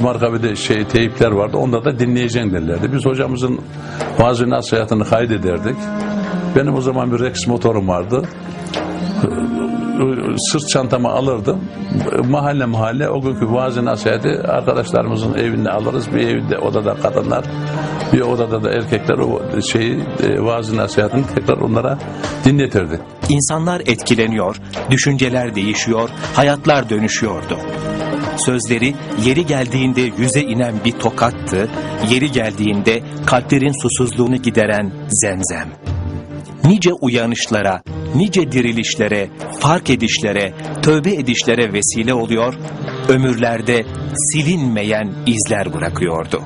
Marka bir de şey teyipler vardı. Onda da dinleyeceksin derlerdi. Biz hocamızın vaaz nasihatını kaydederdik. Benim o zaman bir Rex motorum vardı. Sırt çantamı alırdım. Mahalle mahalle o günkü vaaz nasihati arkadaşlarımızın evinde alırız. Bir evde odada kadınlar, bir odada da erkekler o şeyi e, vaaz nasihatini tekrar onlara dinletirdi. İnsanlar etkileniyor, düşünceler değişiyor, hayatlar dönüşüyordu. Sözleri yeri geldiğinde yüze inen bir tokattı, yeri geldiğinde kalplerin susuzluğunu gideren zemzem. Nice uyanışlara, nice dirilişlere, fark edişlere, tövbe edişlere vesile oluyor, ömürlerde silinmeyen izler bırakıyordu.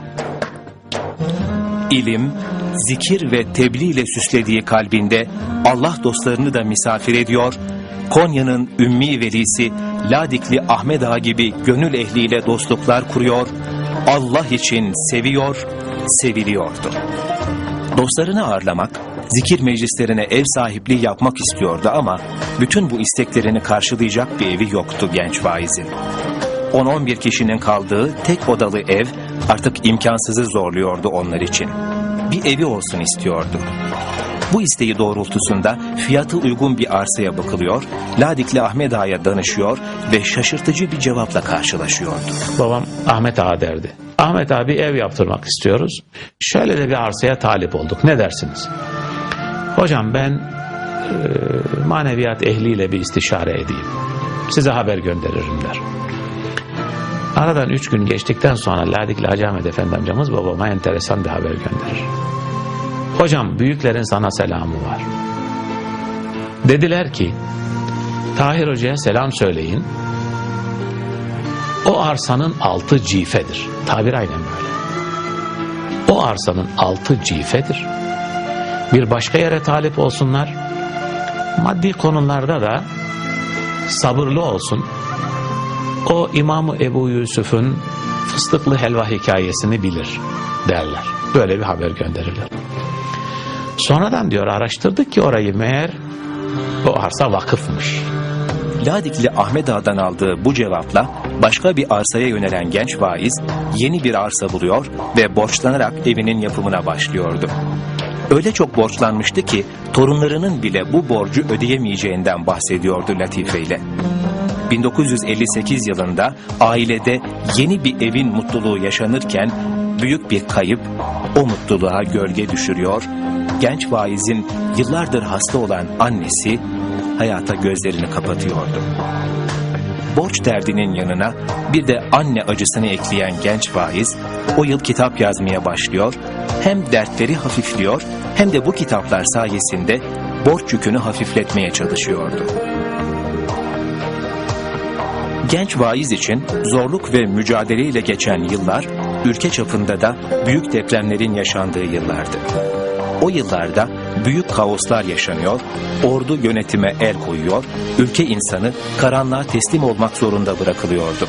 İlim, zikir ve tebliğ ile süslediği kalbinde Allah dostlarını da misafir ediyor, Konya'nın ümmi velisi Ladikli Ahmet Ağa gibi gönül ehliyle dostluklar kuruyor, Allah için seviyor, seviliyordu. Dostlarını ağırlamak, zikir meclislerine ev sahipliği yapmak istiyordu ama bütün bu isteklerini karşılayacak bir evi yoktu genç vaizin. 10-11 kişinin kaldığı tek odalı ev artık imkansızı zorluyordu onlar için. Bir evi olsun istiyordu. Bu isteği doğrultusunda fiyatı uygun bir arsaya bakılıyor, Ladikli Ahmet Ağa'ya danışıyor ve şaşırtıcı bir cevapla karşılaşıyordu. Babam Ahmet Ağa derdi. Ahmet abi ev yaptırmak istiyoruz. Şöyle de bir arsaya talip olduk. Ne dersiniz? Hocam ben e, maneviyat ehliyle bir istişare edeyim. Size haber gönderirim der. Aradan üç gün geçtikten sonra Ladikli Hacı Ahmet Efendi amcamız babama enteresan bir haber gönderir. Hocam büyüklerin sana selamı var. Dediler ki Tahir Hoca'ya selam söyleyin. O arsanın altı cifedir. Tabir aynen böyle. O arsanın altı cifedir. Bir başka yere talip olsunlar. Maddi konularda da sabırlı olsun. O İmam Ebu Yusuf'un fıstıklı helva hikayesini bilir derler. Böyle bir haber gönderirler. Sonradan diyor araştırdık ki orayı meğer o arsa vakıfmış. Ladikli Ahmet Ağa'dan aldığı bu cevapla başka bir arsaya yönelen genç vaiz yeni bir arsa buluyor ve borçlanarak evinin yapımına başlıyordu. Öyle çok borçlanmıştı ki torunlarının bile bu borcu ödeyemeyeceğinden bahsediyordu Latife ile. 1958 yılında ailede yeni bir evin mutluluğu yaşanırken büyük bir kayıp o mutluluğa gölge düşürüyor. Genç vaizin yıllardır hasta olan annesi hayata gözlerini kapatıyordu. Borç derdinin yanına bir de anne acısını ekleyen genç vaiz o yıl kitap yazmaya başlıyor. Hem dertleri hafifliyor hem de bu kitaplar sayesinde borç yükünü hafifletmeye çalışıyordu. Genç vaiz için zorluk ve mücadeleyle geçen yıllar ülke çapında da büyük depremlerin yaşandığı yıllardı. O yıllarda büyük kaoslar yaşanıyor, ordu yönetime el koyuyor, ülke insanı karanlığa teslim olmak zorunda bırakılıyordu.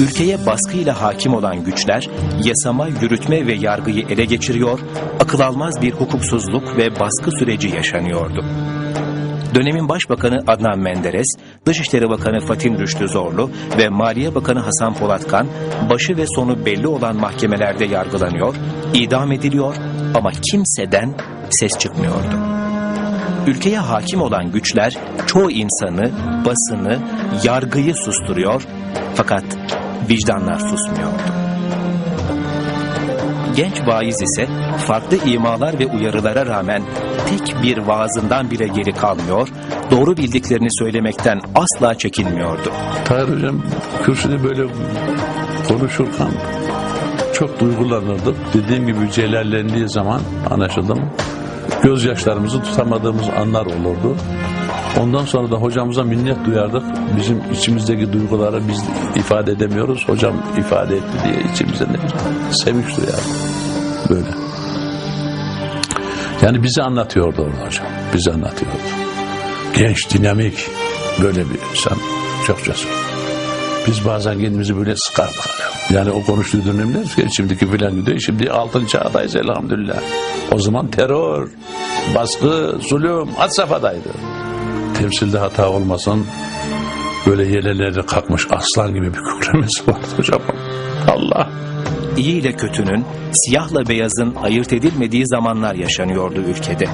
Ülkeye baskıyla hakim olan güçler yasama, yürütme ve yargıyı ele geçiriyor, akıl almaz bir hukuksuzluk ve baskı süreci yaşanıyordu. Dönemin Başbakanı Adnan Menderes, Dışişleri Bakanı Fatih Rüştü Zorlu ve Maliye Bakanı Hasan Polatkan başı ve sonu belli olan mahkemelerde yargılanıyor, idam ediliyor ama kimseden ses çıkmıyordu. Ülkeye hakim olan güçler çoğu insanı, basını, yargıyı susturuyor fakat vicdanlar susmuyordu. Genç vaiz ise farklı imalar ve uyarılara rağmen tek bir vaazından bile geri kalmıyor, doğru bildiklerini söylemekten asla çekinmiyordu. Tahir Hocam kürsüde böyle konuşurken çok duygulanırdık. Dediğim gibi celallendiği zaman anlaşıldı mı? Gözyaşlarımızı tutamadığımız anlar olurdu. Ondan sonra da hocamıza minnet duyardık. Bizim içimizdeki duyguları biz ifade edemiyoruz. Hocam ifade etti diye içimizde ne sevinç duyardık. Böyle. Yani bizi anlatıyordu orada hocam. Bizi anlatıyordu. Genç, dinamik, böyle bir insan. Çok cesur. Biz bazen kendimizi böyle sıkardık. Yani o konuştuğu dönemler ki şimdiki filan gidiyor. Şimdi altın çağdayız elhamdülillah. O zaman terör, baskı, zulüm had safhadaydı. Temsilde hata olmasın böyle yerlere kalkmış aslan gibi bir kükremesi vardı hocam. Allah. İyi ile kötünün, siyahla beyazın ayırt edilmediği zamanlar yaşanıyordu ülkede.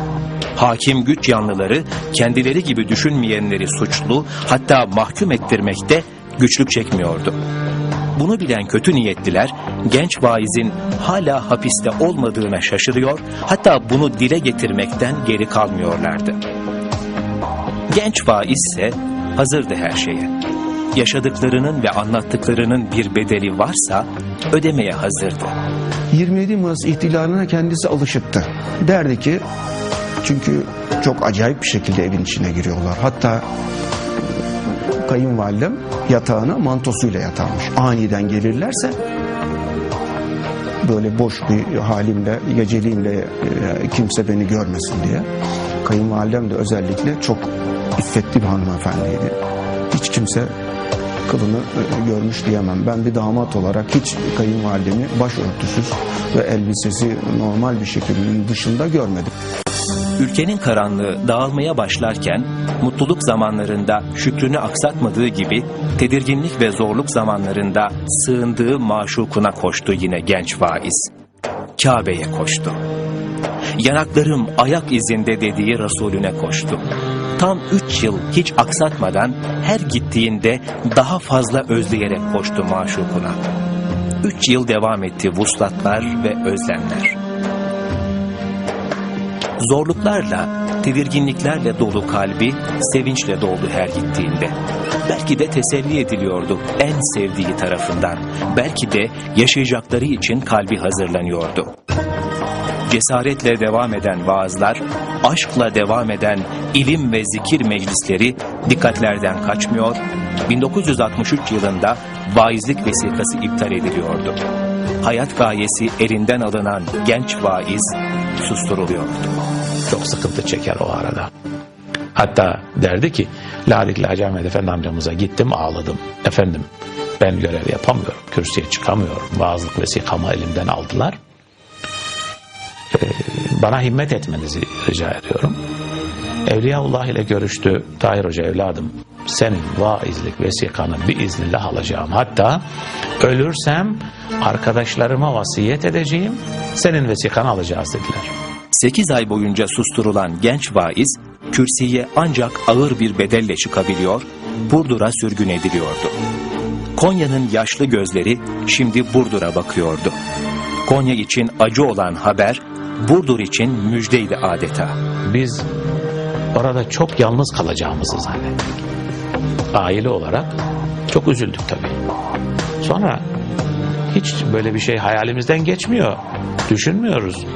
Hakim güç yanlıları kendileri gibi düşünmeyenleri suçlu hatta mahkum ettirmekte güçlük çekmiyordu. Bunu bilen kötü niyetliler genç vaizin hala hapiste olmadığına şaşırıyor hatta bunu dile getirmekten geri kalmıyorlardı. Genç vaiz ise hazırdı her şeye. Yaşadıklarının ve anlattıklarının bir bedeli varsa ödemeye hazırdı. 27 Mayıs ihtilaline kendisi alışıktı. Derdi ki çünkü çok acayip bir şekilde evin içine giriyorlar. Hatta kayınvalidem yatağına mantosuyla yatarmış. Aniden gelirlerse böyle boş bir halimle, geceliğimle e, kimse beni görmesin diye. Kayınvalidem de özellikle çok iffetli bir hanımefendiydi. Hiç kimse kılını e, görmüş diyemem. Ben bir damat olarak hiç kayınvalidemi başörtüsüz ve elbisesi normal bir şekilde dışında görmedim. Ülkenin karanlığı dağılmaya başlarken mutluluk zamanlarında şükrünü aksatmadığı gibi tedirginlik ve zorluk zamanlarında sığındığı maşukuna koştu yine genç vaiz. Kabe'ye koştu. Yanaklarım ayak izinde dediği Resulüne koştu. Tam üç yıl hiç aksatmadan her gittiğinde daha fazla özleyerek koştu maşukuna. Üç yıl devam etti vuslatlar ve özlemler. Zorluklarla, tedirginliklerle dolu kalbi sevinçle doldu her gittiğinde. Belki de teselli ediliyordu en sevdiği tarafından. Belki de yaşayacakları için kalbi hazırlanıyordu. Cesaretle devam eden vaazlar, aşkla devam eden ilim ve zikir meclisleri dikkatlerden kaçmıyor, 1963 yılında vaizlik vesikası iptal ediliyordu. Hayat gayesi elinden alınan genç vaiz susturuluyordu. Çok sıkıntı çeker o arada. Hatta derdi ki Ladikli Hacı Efendi amcamıza gittim ağladım. Efendim ben görev yapamıyorum. Kürsüye çıkamıyorum. Vaazlık vesikamı elimden aldılar. Ee, bana himmet etmenizi rica ediyorum. Evliyaullah ile görüştü. Tahir Hoca evladım senin vaizlik vesikanı bir iznillah alacağım. Hatta ölürsem arkadaşlarıma vasiyet edeceğim. Senin vesikanı alacağız dediler. 8 ay boyunca susturulan genç vaiz, kürsüye ancak ağır bir bedelle çıkabiliyor, Burdur'a sürgün ediliyordu. Konya'nın yaşlı gözleri şimdi Burdur'a bakıyordu. Konya için acı olan haber, Burdur için müjdeydi adeta. biz orada çok yalnız kalacağımızı zannettik. Aile olarak çok üzüldük tabii. Sonra hiç böyle bir şey hayalimizden geçmiyor. Düşünmüyoruz.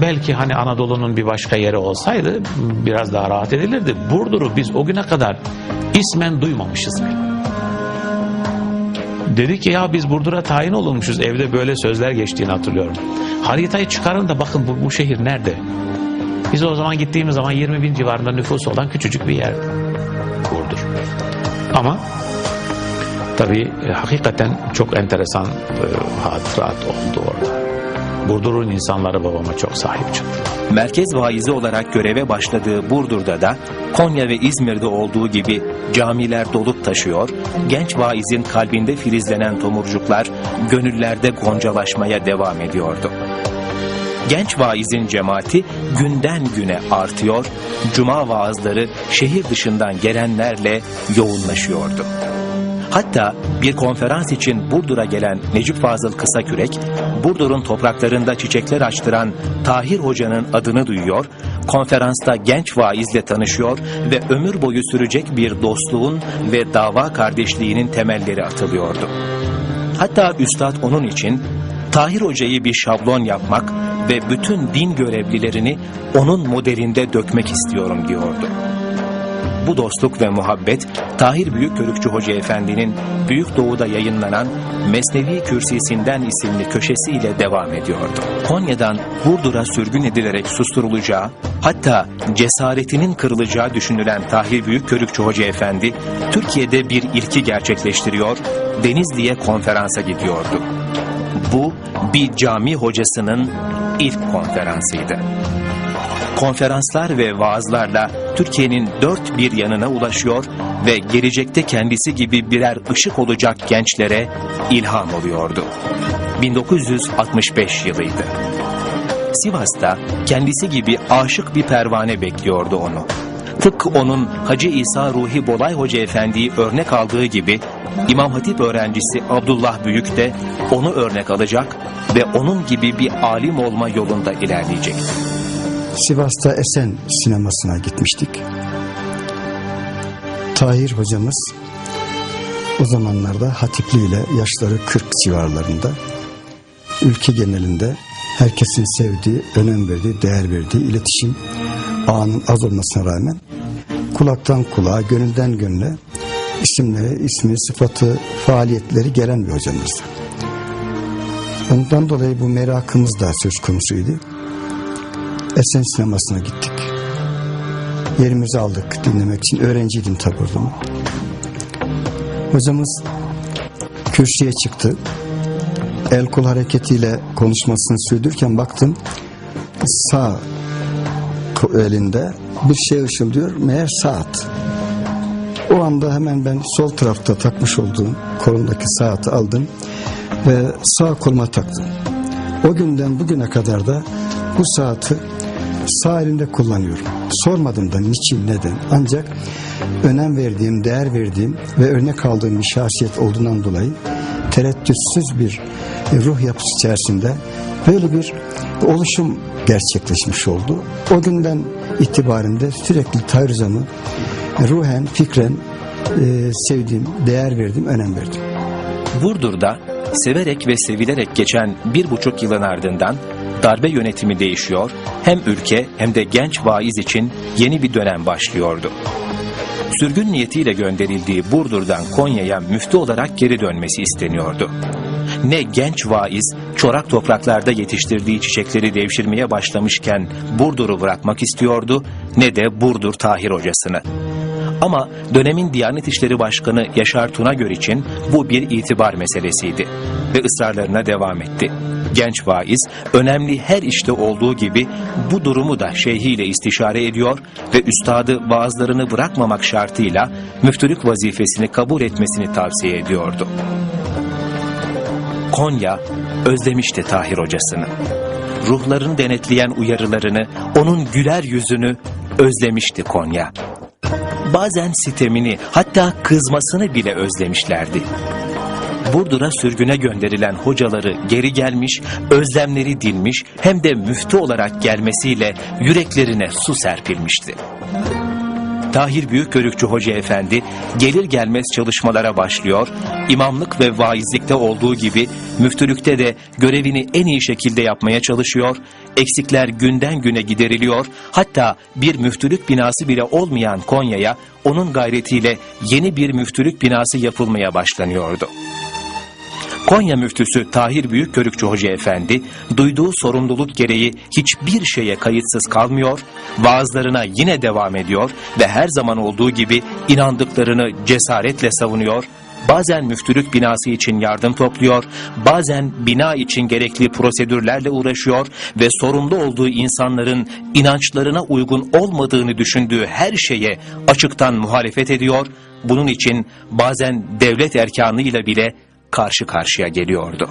Belki hani Anadolu'nun bir başka yeri olsaydı biraz daha rahat edilirdi. Burdur'u biz o güne kadar ismen duymamışız bile. Dedi ki ya biz Burdur'a tayin olunmuşuz. Evde böyle sözler geçtiğini hatırlıyorum. Haritayı çıkarın da bakın bu, bu şehir nerede? Biz o zaman gittiğimiz zaman 20 bin civarında nüfusu olan küçücük bir yer. Burdur. Ama tabii e, hakikaten çok enteresan e, hatırat oldu orada. Burdur'un insanları babama çok sahip çıktı. Merkez vaizi olarak göreve başladığı Burdur'da da Konya ve İzmir'de olduğu gibi camiler dolup taşıyor, genç vaizin kalbinde filizlenen tomurcuklar gönüllerde goncalaşmaya devam ediyordu. Genç vaizin cemaati günden güne artıyor, cuma vaazları şehir dışından gelenlerle yoğunlaşıyordu. Hatta bir konferans için Burdur'a gelen Necip Fazıl Kısakürek, Burdur'un topraklarında çiçekler açtıran Tahir Hoca'nın adını duyuyor, konferansta genç vaizle tanışıyor ve ömür boyu sürecek bir dostluğun ve dava kardeşliğinin temelleri atılıyordu. Hatta Üstad onun için Tahir Hoca'yı bir şablon yapmak ve bütün din görevlilerini onun modelinde dökmek istiyorum diyordu. Bu dostluk ve muhabbet Tahir Büyükkörükçü Hoca Efendi'nin Büyük Doğu'da yayınlanan Mesnevi Kürsisinden isimli köşesiyle devam ediyordu. Konya'dan Burdur'a sürgün edilerek susturulacağı, hatta cesaretinin kırılacağı düşünülen Tahir Büyükkörükçü Hoca Efendi, Türkiye'de bir ilki gerçekleştiriyor, Denizli'ye konferansa gidiyordu. Bu bir cami hocasının ilk konferansıydı. konferanslar ve vaazlarla Türkiye'nin dört bir yanına ulaşıyor ve gelecekte kendisi gibi birer ışık olacak gençlere ilham oluyordu. 1965 yılıydı. Sivas'ta kendisi gibi aşık bir pervane bekliyordu onu. Tıpkı onun Hacı İsa Ruhi Bolay Hoca Efendi'yi örnek aldığı gibi İmam Hatip öğrencisi Abdullah Büyük de onu örnek alacak ve onun gibi bir alim olma yolunda ilerleyecekti. Sivas'ta Esen sinemasına gitmiştik. Tahir hocamız o zamanlarda Hatipli ile yaşları 40 civarlarında ülke genelinde herkesin sevdiği, önem verdiği, değer verdiği iletişim ağının az olmasına rağmen kulaktan kulağa, gönülden gönüle isimleri, ismi, sıfatı, faaliyetleri gelen bir hocamızdı. Ondan dolayı bu merakımız da söz konusuydu. Esen sinemasına gittik. Yerimizi aldık dinlemek için. Öğrenciydim tabi o. Hocamız kürsüye çıktı. El kol hareketiyle konuşmasını sürdürürken baktım sağ elinde bir şey ışıldıyor. Meğer saat. O anda hemen ben sol tarafta takmış olduğum kolumdaki saati aldım ve sağ koluma taktım. O günden bugüne kadar da bu saati sağ elimde kullanıyorum. Sormadım da niçin, neden. Ancak önem verdiğim, değer verdiğim ve örnek aldığım bir şahsiyet olduğundan dolayı tereddütsüz bir e, ruh yapısı içerisinde böyle bir oluşum gerçekleşmiş oldu. O günden itibaren de sürekli Tahir Hocam'ı ruhen, fikren e, sevdiğim, değer verdiğim, önem verdim. Burdur'da severek ve sevilerek geçen bir buçuk yılın ardından darbe yönetimi değişiyor, hem ülke hem de genç vaiz için yeni bir dönem başlıyordu. Sürgün niyetiyle gönderildiği Burdur'dan Konya'ya müftü olarak geri dönmesi isteniyordu. Ne genç vaiz çorak topraklarda yetiştirdiği çiçekleri devşirmeye başlamışken Burdur'u bırakmak istiyordu ne de Burdur Tahir hocasını. Ama dönemin Diyanet İşleri Başkanı Yaşar Tunagör için bu bir itibar meselesiydi ve ısrarlarına devam etti. Genç vaiz önemli her işte olduğu gibi bu durumu da şeyhiyle istişare ediyor ve üstadı vaazlarını bırakmamak şartıyla müftülük vazifesini kabul etmesini tavsiye ediyordu. Konya özlemişti Tahir hocasını. Ruhların denetleyen uyarılarını, onun güler yüzünü özlemişti Konya bazen sitemini hatta kızmasını bile özlemişlerdi. Burdur'a sürgüne gönderilen hocaları geri gelmiş, özlemleri dinmiş hem de müftü olarak gelmesiyle yüreklerine su serpilmişti. Tahir Büyükörükçü Hoca Efendi gelir gelmez çalışmalara başlıyor, imamlık ve vaizlikte olduğu gibi müftülükte de görevini en iyi şekilde yapmaya çalışıyor, eksikler günden güne gideriliyor, hatta bir müftülük binası bile olmayan Konya'ya onun gayretiyle yeni bir müftülük binası yapılmaya başlanıyordu. Konya müftüsü Tahir Büyükkörükçü Hoca Efendi duyduğu sorumluluk gereği hiçbir şeye kayıtsız kalmıyor, vaazlarına yine devam ediyor ve her zaman olduğu gibi inandıklarını cesaretle savunuyor, bazen müftülük binası için yardım topluyor, bazen bina için gerekli prosedürlerle uğraşıyor ve sorumlu olduğu insanların inançlarına uygun olmadığını düşündüğü her şeye açıktan muhalefet ediyor, bunun için bazen devlet erkanıyla bile karşı karşıya geliyordu.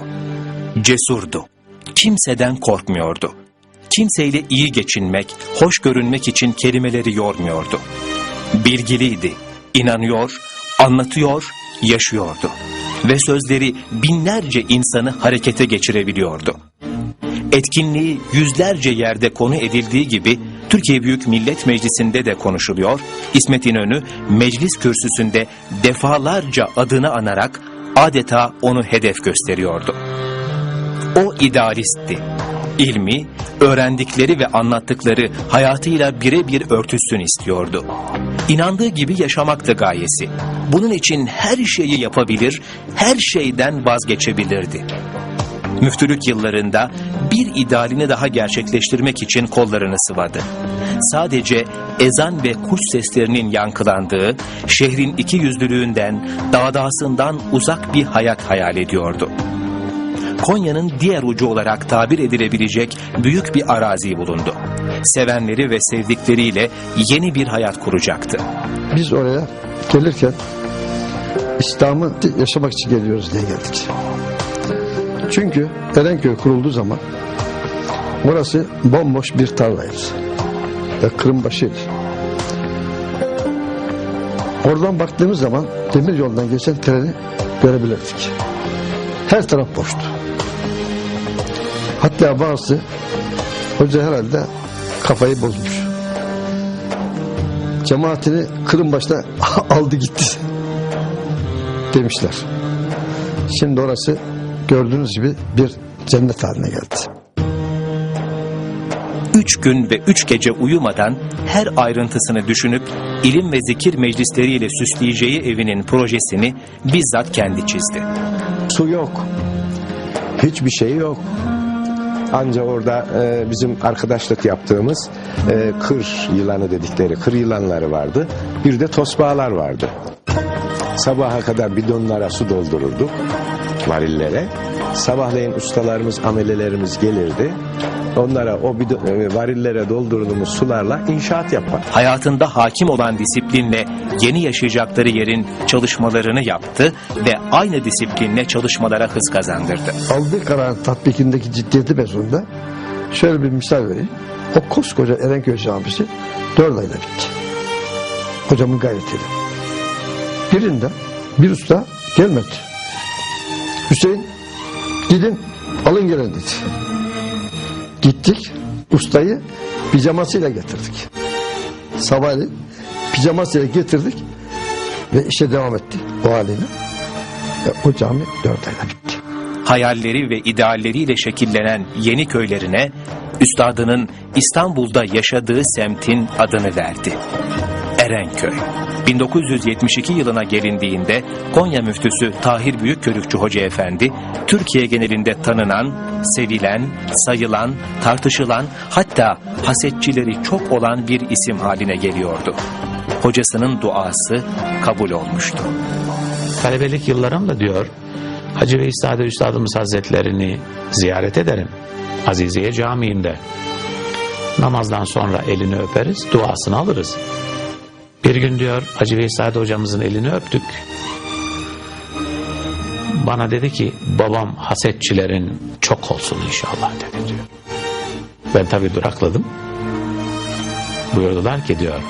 Cesurdu. Kimseden korkmuyordu. Kimseyle iyi geçinmek, hoş görünmek için kelimeleri yormuyordu. Bilgiliydi, inanıyor, anlatıyor, yaşıyordu. Ve sözleri binlerce insanı harekete geçirebiliyordu. Etkinliği yüzlerce yerde konu edildiği gibi Türkiye Büyük Millet Meclisi'nde de konuşuluyor. İsmet İnönü meclis kürsüsünde defalarca adını anarak adeta onu hedef gösteriyordu. O idealistti. İlmi, öğrendikleri ve anlattıkları hayatıyla birebir örtüşsün istiyordu. İnandığı gibi yaşamaktı gayesi. Bunun için her şeyi yapabilir, her şeyden vazgeçebilirdi. Müftülük yıllarında bir idealini daha gerçekleştirmek için kollarını sıvadı. Sadece ezan ve kuş seslerinin yankılandığı, şehrin iki yüzlülüğünden, dağdağsından uzak bir hayat hayal ediyordu. Konya'nın diğer ucu olarak tabir edilebilecek büyük bir arazi bulundu. sevenleri ve sevdikleriyle yeni bir hayat kuracaktı. Biz oraya gelirken İslam'ı yaşamak için geliyoruz diye geldik. Çünkü Erenköy kurulduğu zaman burası bomboş bir tarlaydı. Ve kırımbaşıydı. Oradan baktığımız zaman demir yoldan geçen treni görebilirdik. Her taraf boştu. Hatta bazı hoca herhalde kafayı bozmuş cemaatini kırın başta aldı gitti demişler. Şimdi orası gördüğünüz gibi bir cennet haline geldi. Üç gün ve üç gece uyumadan her ayrıntısını düşünüp ilim ve zikir meclisleriyle süsleyeceği evinin projesini bizzat kendi çizdi. Su yok. Hiçbir şey yok. Anca orada e, bizim arkadaşlık yaptığımız e, kır yılanı dedikleri kır yılanları vardı. Bir de tosbağalar vardı. Sabaha kadar bidonlara su doldururduk varillere. Sabahleyin ustalarımız, amelelerimiz gelirdi. Onlara o e, varillere doldurduğumuz sularla inşaat yapar. Hayatında hakim olan disiplinle yeni yaşayacakları yerin çalışmalarını yaptı ve aynı disiplinle çalışmalara hız kazandırdı. Aldığı kararın tatbikindeki ciddiyeti bezonunda şöyle bir misal vereyim. O koskoca Erenköy Camisi dört ayda bitti. Hocamın gayretiyle. Birinde bir usta gelmedi. Hüseyin gidin alın gelin dedi. Gittik ustayı pijamasıyla getirdik. Sabahleyin pijamasıyla getirdik ve işe devam etti o haliyle. Ve o cami dört ayda bitti. hayalleri ve idealleriyle şekillenen yeni köylerine üstadının İstanbul'da yaşadığı semtin adını verdi. Erenköy. 1972 yılına gelindiğinde Konya müftüsü Tahir Büyükkörükçü Hoca Efendi, Türkiye genelinde tanınan, sevilen, sayılan, tartışılan, hatta hasetçileri çok olan bir isim haline geliyordu. Hocasının duası kabul olmuştu. Talebelik yıllarımda diyor Hacı Veys Sade Üstadımız Hazretlerini ziyaret ederim. Aziziye Camii'nde. Namazdan sonra elini öperiz, duasını alırız. Bir gün diyor Hacı Veys Sade hocamızın elini öptük. Bana dedi ki babam hasetçilerin çok olsun inşallah dedi diyor. Ben tabi durakladım. Buyurdular ki diyor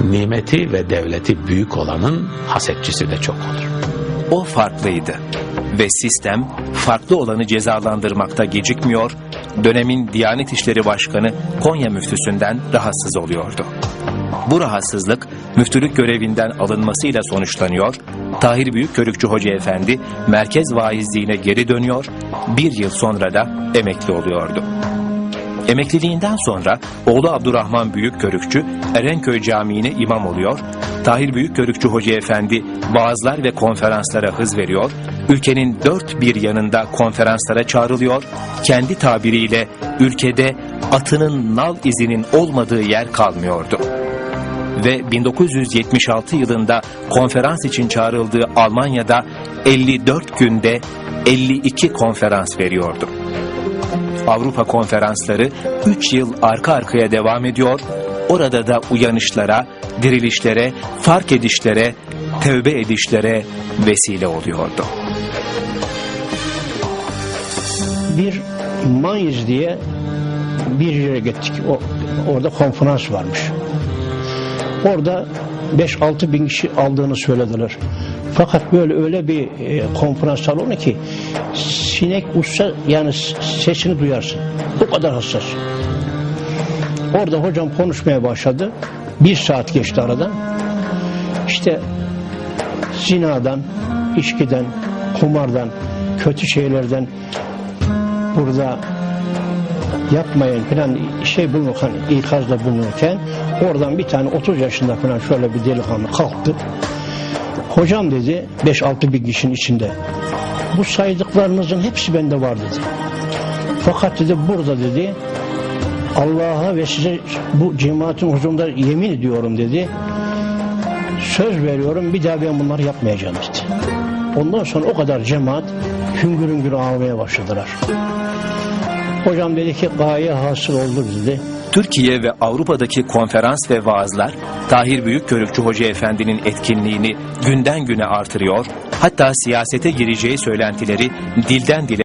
nimeti ve devleti büyük olanın hasetçisi de çok olur. O farklıydı ve sistem farklı olanı cezalandırmakta gecikmiyor, dönemin Diyanet İşleri Başkanı Konya müftüsünden rahatsız oluyordu. Bu rahatsızlık müftülük görevinden alınmasıyla sonuçlanıyor, Tahir Büyükkörükçü Hoca Efendi merkez vaizliğine geri dönüyor, bir yıl sonra da emekli oluyordu. Emekliliğinden sonra oğlu Abdurrahman Büyükkörükçü Erenköy Camii'ne imam oluyor, Tahir Büyükkörükçü Hoca Efendi vaazlar ve konferanslara hız veriyor, ülkenin dört bir yanında konferanslara çağrılıyor, kendi tabiriyle ülkede atının nal izinin olmadığı yer kalmıyordu. Ve 1976 yılında konferans için çağrıldığı Almanya'da 54 günde 52 konferans veriyordu. Avrupa konferansları 3 yıl arka arkaya devam ediyor. Orada da uyanışlara, dirilişlere, fark edişlere, tövbe edişlere vesile oluyordu. bir Mayıs diye bir yere gittik. O, orada konferans varmış. Orada 5-6 bin kişi aldığını söylediler. Fakat böyle öyle bir e, konferans salonu ki sinek uçsa yani sesini duyarsın. O kadar hassas. Orada hocam konuşmaya başladı. Bir saat geçti aradan. İşte zinadan, içkiden, kumardan, kötü şeylerden burada yapmayın falan şey bulunur hani ikazda bulunurken oradan bir tane 30 yaşında falan şöyle bir delikanlı kalktı. Hocam dedi 5-6 bin kişinin içinde bu saydıklarınızın hepsi bende var dedi. Fakat dedi burada dedi Allah'a ve size bu cemaatin huzurunda yemin ediyorum dedi. Söz veriyorum bir daha ben bunları yapmayacağım dedi. Ondan sonra o kadar cemaat hüngür hüngür ağlamaya başladılar. Hocam dedi ki gaye hasıl oldu dedi. Türkiye ve Avrupa'daki konferans ve vaazlar Tahir Büyükkörükçü Hoca Efendi'nin etkinliğini günden güne artırıyor, hatta siyasete gireceği söylentileri dilden dile